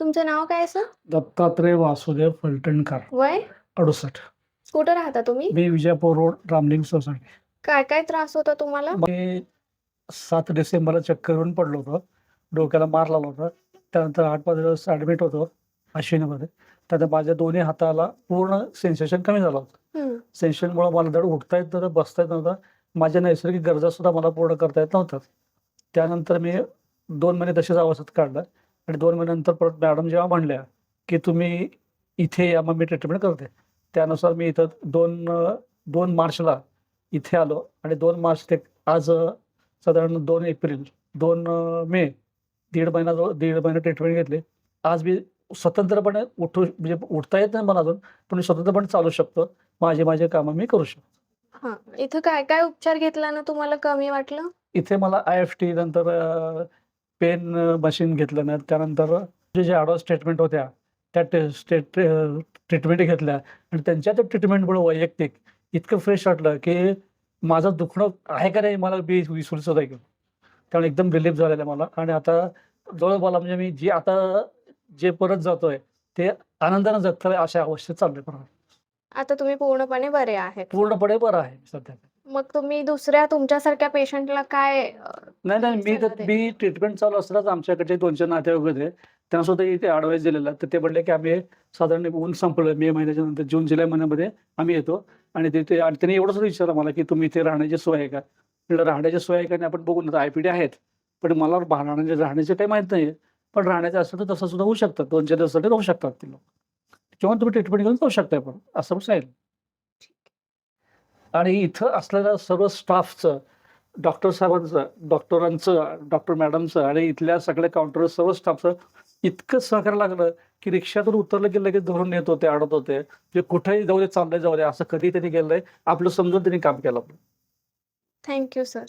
तुमचं नाव काय सर दत्तात्रय वासुदेव फलटणकर. वय? अडुसष्ट. कुठं राहता तुम्ही? मी विजयपूर रोड रामलिंग सोसायटी. काय काय त्रास होता तुम्हाला? मी सात डिसेंबरला चक्कर येऊन पडलो होतो. डोक्याला मार लागला होता. त्यानंतर आठ पाच दिवस ॲडमिट होतो अश्विनीमध्ये. त्यानंतर माझ्या दोन्ही हाताला पूर्ण सेन्सेशन कमी झालं होतं. हम्म. सेन्सेशनमुळे मला धड उठता येत नव्हतं बसता येत नव्हतं. माझ्या नैसर्गिक गरजा सुद्धा मला पूर्ण करता येत नव्हत्या. त्यानंतर मी दोन महिने तसेच अवस्थेत काढलं. आणि दोन महिन्यानंतर परत मॅडम जेव्हा म्हणल्या की तुम्ही इथे या मग मी ट्रीटमेंट करते. त्यानुसार मी इथं दोन दोन मार्चला इथे आलो आणि दोन मार्च ते आज साधारण दोन एप्रिल दोन मे दीड महिना जवळ- दीड महिना ट्रीटमेंट घेतली. आज मी स्वतंत्रपणे उठू म्हणजे उठता येत नाही मला अजून पण मी स्वतंत्रपणे चालू शकतो. माझे माझे कामं मी करू शकतो. हा इथं काय काय उपचार घेतल्यानं तुम्हाला कमी वाटलं? इथे मला आय एफ टी नंतर पेन मशीन घेतलं ना त्यानंतर जे जे ॲडव्हान्स ट्रीटमेंट होत्या त्या टे स्टेट ट्रीटमेंट घेतल्या. आणि त्यांच्या त्या ट्रीटमेंटमुळे वैयक्तिक इतकं फ्रेश वाटलं की माझं दुखणं आहे का नाही मला बी विसरून सुद्धा गेलं त्यामुळे एकदम रिलीफ झालेलं आहे मला. आणि आता जवळपास म्हणजे मी जे आता जे परत जातोय ते आनंदानं जगतोय अशा अवस्थेत चाललोय परत आता. तुम्ही पूर्णपणे बरे आहेत. पूर्णपणे बरं आहे सध्या. मग तुम्ही दुसऱ्या तुमच्यासारख्या पेशंटला काय नाही नाही मी तर? मी ट्रीटमेंट चालू असतानाच आमच्याकडचे दोन चार नातेवाईक होते. त्यांना सुद्धा इथे ॲडवाईस दिलेला. तर ते म्हणले की आम्ही साधारण ऊन संपलं मे महिन्याच्या नंतर जून जुलै महिन्यामध्ये आम्ही येतो. आणि तिथे आणि त्यांनी एवढंच विचारलं मला की तुम्ही इथे राहण्याची सोय आहे का? म्हटलं राहण्याची सोय आहे का आपण बघून आय पी डी आहेत. पण मला राहण्याचे राहण्याचे काही माहीत नाही पण राहण्याचं असेल तर तसं सुद्धा होऊ शकतं. दोन चार दिवसासाठी राहू शकतात ते लोक. किंवा तुम्ही ट्रीटमेंट घेऊन जाऊ शकताय पण. असं पण आणि इथं असलेल्या सर्व स्टाफचं डॉक्टर साहेबांचं डॉक्टरांचं डॉक्टर मॅडमचं आणि इथल्या सगळ्या काउंटर सर्व स्टाफचं इतकं सहकार्य लागलं की रिक्षातून उतरलं की लगेच धरून येत होते अडत होते. जे कुठेही जाऊ दे चाललंय जाऊ दे असं कधी त्यांनी गेलंय. आपलं समजून त्यांनी काम केलं. Thank you sir